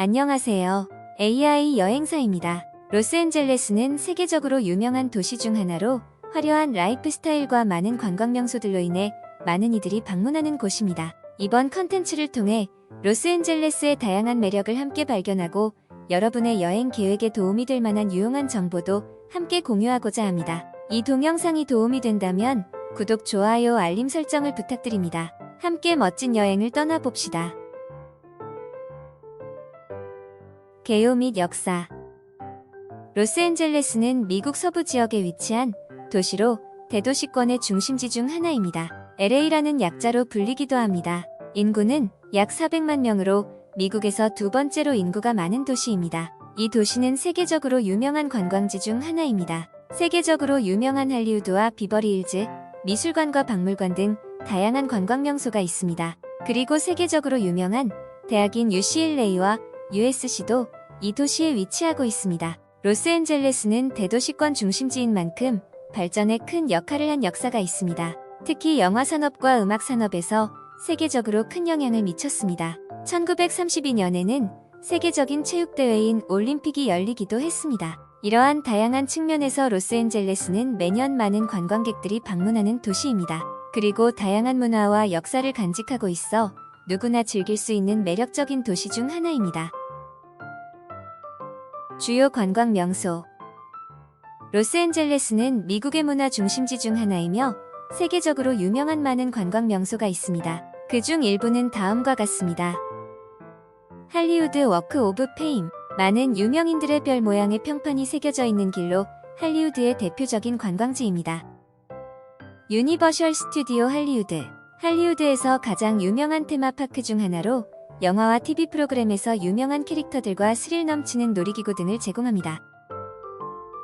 안녕하세요. AI 여행사입니다. 로스앤젤레스는 세계적으로 유명한 도시 중 하나로 화려한 라이프 스타일과 많은 관광 명소들로 인해 많은 이들이 방문하는 곳입니다. 이번 컨텐츠를 통해 로스앤젤레스의 다양한 매력을 함께 발견하고 여러분의 여행 계획에 도움이 될 만한 유용한 정보도 함께 공유하고자 합니다. 이 동영상이 도움이 된다면 구독, 좋아요, 알림 설정을 부탁드립니다. 함께 멋진 여행을 떠나봅시다. 개요 및 역사 로스앤젤레스는 미국 서부 지역에 위치한 도시로 대도시권의 중심지 중 하나입니다. LA라는 약자로 불리기도 합니다. 인구는 약 400만 명으로 미국에서 두 번째로 인구가 많은 도시입니다. 이 도시는 세계적으로 유명한 관광지 중 하나입니다. 세계적으로 유명한 할리우드와 비버리 힐즈, 미술관과 박물관 등 다양한 관광 명소가 있습니다. 그리고 세계적으로 유명한 대학인 UCLA와 USC도 이 도시에 위치하고 있습니다. 로스앤젤레스는 대도시권 중심지인 만큼 발전에 큰 역할을 한 역사가 있습니다. 특히 영화 산업과 음악 산업에서 세계적으로 큰 영향을 미쳤습니다. 1932년에는 세계적인 체육대회인 올림픽이 열리기도 했습니다. 이러한 다양한 측면에서 로스앤젤레스는 매년 많은 관광객들이 방문하는 도시입니다. 그리고 다양한 문화와 역사를 간직하고 있어 누구나 즐길 수 있는 매력적인 도시 중 하나입니다. 주요 관광 명소 로스앤젤레스는 미국의 문화 중심지 중 하나이며 세계적으로 유명한 많은 관광 명소가 있습니다. 그 중 일부는 다음과 같습니다. 할리우드 워크 오브 페임 많은 유명인들의 별 모양의 평판이 새겨져 있는 길로 할리우드의 대표적인 관광지입니다. 유니버셜 스튜디오 할리우드 할리우드에서 가장 유명한 테마파크 중 하나로 영화와 TV 프로그램에서 유명한 캐릭터들과 스릴 넘치는 놀이기구 등을 제공합니다.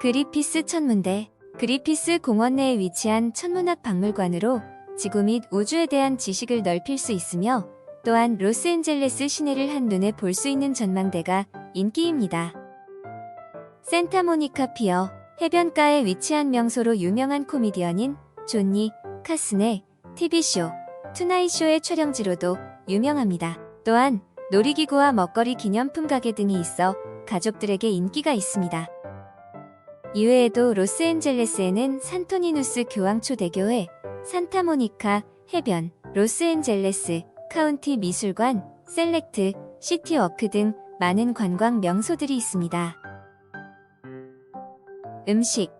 그리피스 천문대 그리피스 공원 내에 위치한 천문학 박물관으로 지구 및 우주에 대한 지식을 넓힐 수 있으며 또한 로스앤젤레스 시내를 한눈에 볼 수 있는 전망대가 인기입니다. 센타모니카 피어 해변가에 위치한 명소로 유명한 코미디언인 존니 카슨의 TV쇼 투나잇쇼의 촬영지로도 유명합니다. 또한 놀이기구와 먹거리 기념품 가게 등이 있어 가족들에게 인기가 있습니다. 이외에도 로스앤젤레스에는 산토니누스 교황초 대교회, 산타모니카 해변, 로스앤젤레스 카운티 미술관, 셀렉트, 시티워크 등 많은 관광 명소들이 있습니다. 음식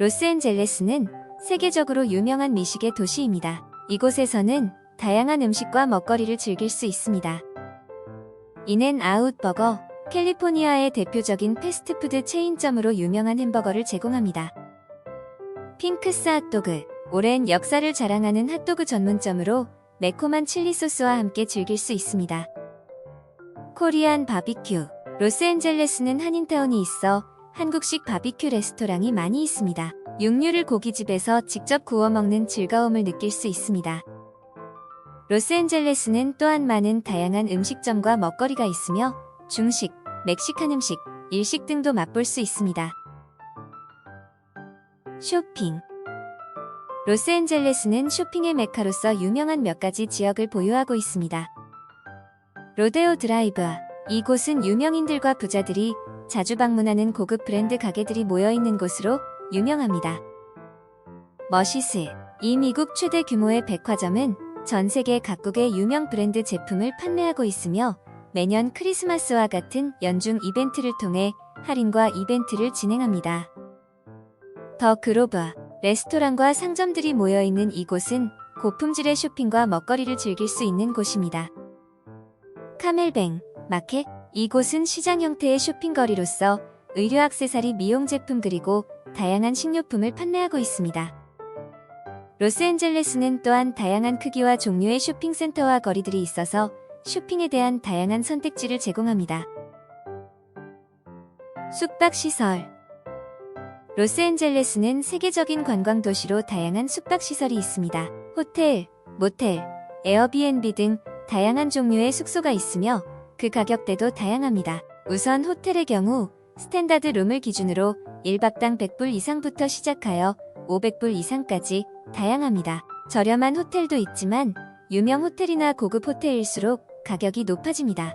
로스앤젤레스는 세계적으로 유명한 미식의 도시입니다. 이곳에서는 다양한 음식과 먹거리를 즐길 수 있습니다. 인앤 아웃 버거, 캘리포니아의 대표적인 패스트푸드 체인점으로 유명한 햄버거를 제공합니다. 핑크스 핫도그, 오랜 역사를 자랑하는 핫도그 전문점으로 매콤한 칠리 소스와 함께 즐길 수 있습니다. 코리안 바비큐, 로스앤젤레스는 한인타운이 있어 한국식 바비큐 레스토랑이 많이 있습니다. 육류를 고깃집에서 직접 구워 먹는 즐거움을 느낄 수 있습니다. 로스앤젤레스는 또한 많은 다양한 음식점과 먹거리가 있으며 중식, 멕시칸 음식, 일식 등도 맛볼 수 있습니다. 쇼핑 로스앤젤레스는 쇼핑의 메카로서 유명한 몇 가지 지역을 보유하고 있습니다. 로데오 드라이브 이곳은 유명인들과 부자들이 자주 방문하는 고급 브랜드 가게들이 모여 있는 곳으로 유명합니다. 머시스 이 미국 최대 규모의 백화점은 전 세계 각국의 유명 브랜드 제품을 판매하고 있으며 매년 크리스마스와 같은 연중 이벤트를 통해 할인과 이벤트를 진행합니다. 더 그로브 레스토랑과 상점들이 모여 있는 이곳은 고품질의 쇼핑과 먹거리를 즐길 수 있는 곳입니다. 카멜뱅 마켓 이곳은 시장 형태의 쇼핑거리로서 의류 액세서리 미용 제품 그리고 다양한 식료품을 판매하고 있습니다. 로스앤젤레스는 또한 다양한 크기와 종류의 쇼핑센터와 거리들이 있어서 쇼핑에 대한 다양한 선택지를 제공합니다. 숙박시설 로스앤젤레스는 세계적인 관광 도시로 다양한 숙박시설이 있습니다. 호텔, 모텔, 에어비앤비 등 다양한 종류의 숙소가 있으며 그 가격대도 다양합니다. 우선 호텔의 경우 스탠다드 룸을 기준으로 1박당 100불 이상부터 시작하여 500불 이상까지 다양합니다. 저렴한 호텔도 있지만 유명 호텔이나 고급 호텔일수록 가격이 높아집니다.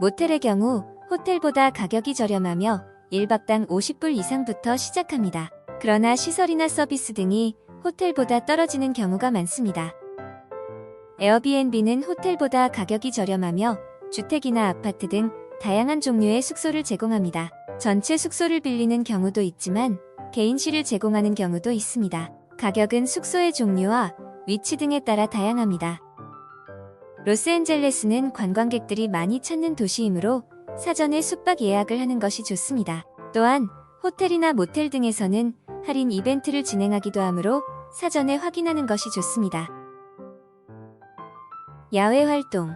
모텔의 경우 호텔보다 가격이 저렴하며 1박당 50불 이상부터 시작합니다. 그러나 시설이나 서비스 등이 호텔보다 떨어지는 경우가 많습니다. 에어비앤비는 호텔보다 가격이 저렴하며 주택이나 아파트 등 다양한 종류의 숙소를 제공합니다. 전체 숙소를 빌리는 경우도 있지만 개인실을 제공하는 경우도 있습니다. 가격은 숙소의 종류와 위치 등에 따라 다양합니다. 로스앤젤레스는 관광객들이 많이 찾는 도시이므로 사전에 숙박 예약을 하는 것이 좋습니다. 또한 호텔이나 모텔 등에서는 할인 이벤트를 진행하기도 하므로 사전에 확인하는 것이 좋습니다. 야외 활동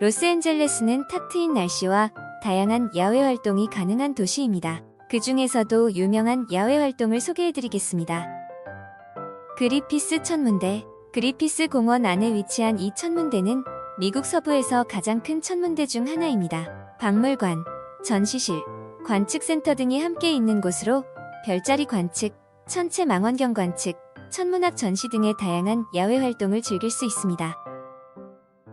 로스앤젤레스는 탁 트인 날씨와 다양한 야외 활동이 가능한 도시입니다. 그 중에서도 유명한 야외 활동을 소개해드리겠습니다. 그리피스 천문대 그리피스 공원 안에 위치한 이 천문대는 미국 서부에서 가장 큰 천문대 중 하나입니다. 박물관, 전시실, 관측센터 등이 함께 있는 곳으로 별자리 관측, 천체 망원경 관측, 천문학 전시 등의 다양한 야외 활동을 즐길 수 있습니다.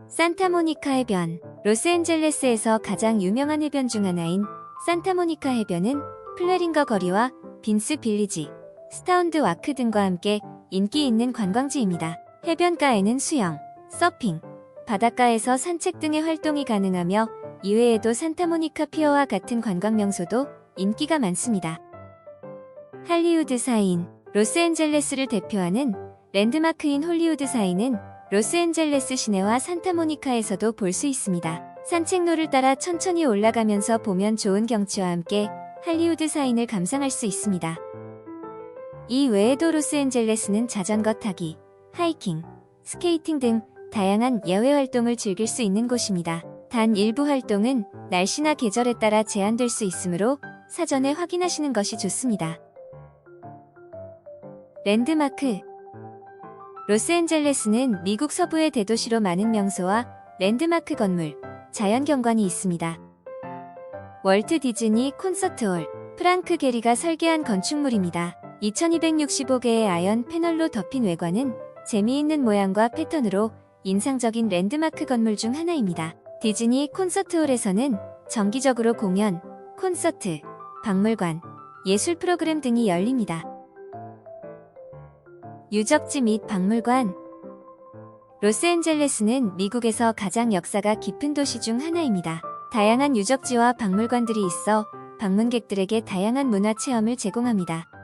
산타모니카 해변 로스앤젤레스에서 가장 유명한 해변 중 하나인 산타모니카 해변은 플레링거 거리와 빈스 빌리지, 스타운드 와크 등과 함께 인기 있는 관광지입니다. 해변가에는 수영, 서핑, 바닷가에서 산책 등의 활동이 가능하며 이외에도 산타모니카 피어와 같은 관광 명소도 인기가 많습니다. 할리우드 사인 로스앤젤레스를 대표하는 랜드마크인 홀리우드 사인은 로스앤젤레스 시내와 산타모니카에서도 볼 수 있습니다. 산책로를 따라 천천히 올라가면서 보면 좋은 경치와 함께 할리우드 사인을 감상할 수 있습니다. 이 외에도 로스앤젤레스는 자전거 타기, 하이킹, 스케이팅 등 다양한 야외 활동을 즐길 수 있는 곳입니다. 단 일부 활동은 날씨나 계절에 따라 제한될 수 있으므로 사전에 확인하시는 것이 좋습니다. 랜드마크 로스앤젤레스는 미국 서부의 대도시로 많은 명소와 랜드마크 건물, 자연경관이 있습니다. 월트 디즈니 콘서트홀, 프랑크 게리가 설계한 건축물입니다. 2265개의 아연 패널로 덮인 외관은 재미있는 모양과 패턴으로 인상적인 랜드마크 건물 중 하나입니다. 디즈니 콘서트홀에서는 정기적으로 공연, 콘서트, 박물관, 예술 프로그램 등이 열립니다. 유적지 및 박물관 로스앤젤레스는 미국에서 가장 역사가 깊은 도시 중 하나입니다. 다양한 유적지와 박물관들이 있어 방문객들에게 다양한 문화 체험을 제공합니다.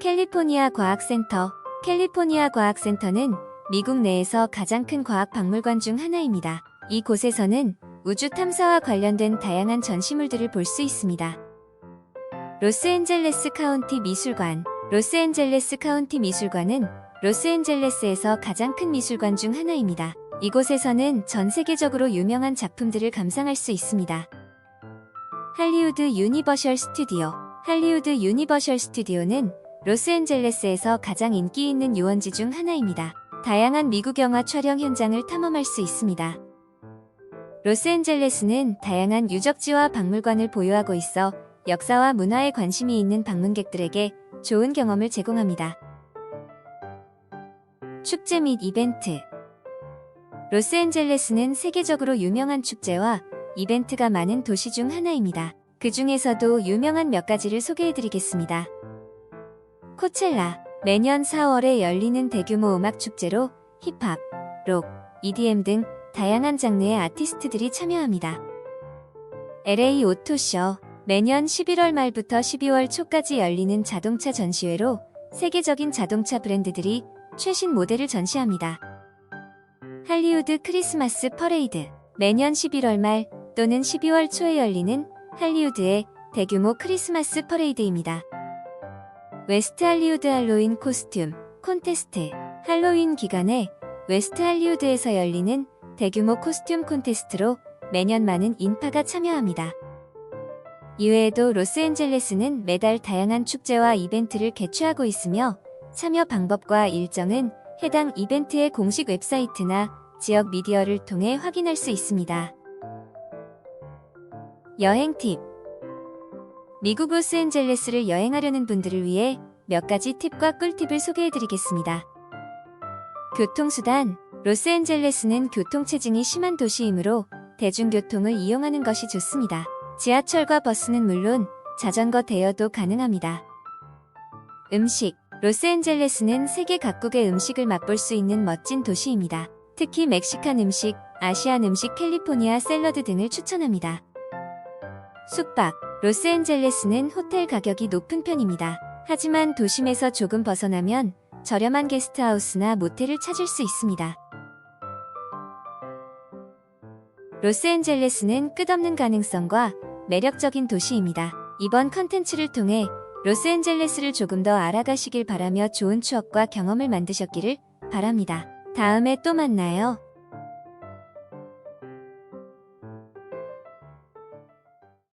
캘리포니아 과학센터 캘리포니아 과학센터는 미국 내에서 가장 큰 과학 박물관 중 하나입니다. 이곳에서는 우주 탐사와 관련된 다양한 전시물들을 볼 수 있습니다. 로스앤젤레스 카운티 미술관 로스앤젤레스 카운티 미술관은 로스앤젤레스에서 가장 큰 미술관 중 하나입니다. 이곳에서는 전 세계적으로 유명한 작품들을 감상할 수 있습니다. 할리우드 유니버셜 스튜디오 할리우드 유니버셜 스튜디오는 로스앤젤레스에서 가장 인기 있는 유원지 중 하나입니다. 다양한 미국 영화 촬영 현장을 탐험할 수 있습니다. 로스앤젤레스는 다양한 유적지와 박물관을 보유하고 있어 역사와 문화에 관심이 있는 방문객들에게 좋은 경험을 제공합니다. 축제 및 이벤트 로스앤젤레스는 세계적으로 유명한 축제와 이벤트가 많은 도시 중 하나입니다. 그 중에서도 유명한 몇 가지를 소개해드리겠습니다. 코첼라 매년 4월에 열리는 대규모 음악 축제로 힙합, 록, EDM 등 다양한 장르의 아티스트들이 참여합니다. LA 오토쇼 매년 11월 말부터 12월 초까지 열리는 자동차 전시회로 세계적인 자동차 브랜드들이 최신 모델을 전시합니다. 할리우드 크리스마스 퍼레이드 매년 11월 말 또는 12월 초에 열리는 할리우드의 대규모 크리스마스 퍼레이드입니다. 웨스트 할리우드 할로윈 코스튬 콘테스트 할로윈 기간에 웨스트 할리우드에서 열리는 대규모 코스튬 콘테스트로 매년 많은 인파가 참여합니다. 이외에도 로스앤젤레스는 매달 다양한 축제와 이벤트를 개최하고 있으며 참여 방법과 일정은 해당 이벤트의 공식 웹사이트나 지역 미디어를 통해 확인할 수 있습니다. 여행 팁 미국 로스앤젤레스를 여행하려는 분들을 위해 몇 가지 팁과 꿀팁을 소개해드리겠습니다. 교통수단 로스앤젤레스는 교통체증이 심한 도시이므로 대중교통을 이용하는 것이 좋습니다. 지하철과 버스는 물론 자전거 대여도 가능합니다. 음식 로스앤젤레스는 세계 각국의 음식을 맛볼 수 있는 멋진 도시입니다. 특히 멕시칸 음식, 아시안 음식, 캘리포니아 샐러드 등을 추천합니다. 숙박 로스앤젤레스는 호텔 가격이 높은 편입니다. 하지만 도심에서 조금 벗어나면 저렴한 게스트하우스나 모텔을 찾을 수 있습니다. 로스앤젤레스는 끝없는 가능성과 매력적인 도시입니다. 이번 컨텐츠를 통해 로스앤젤레스를 조금 더 알아가시길 바라며 좋은 추억과 경험을 만드셨기를 바랍니다. 다음에 또 만나요.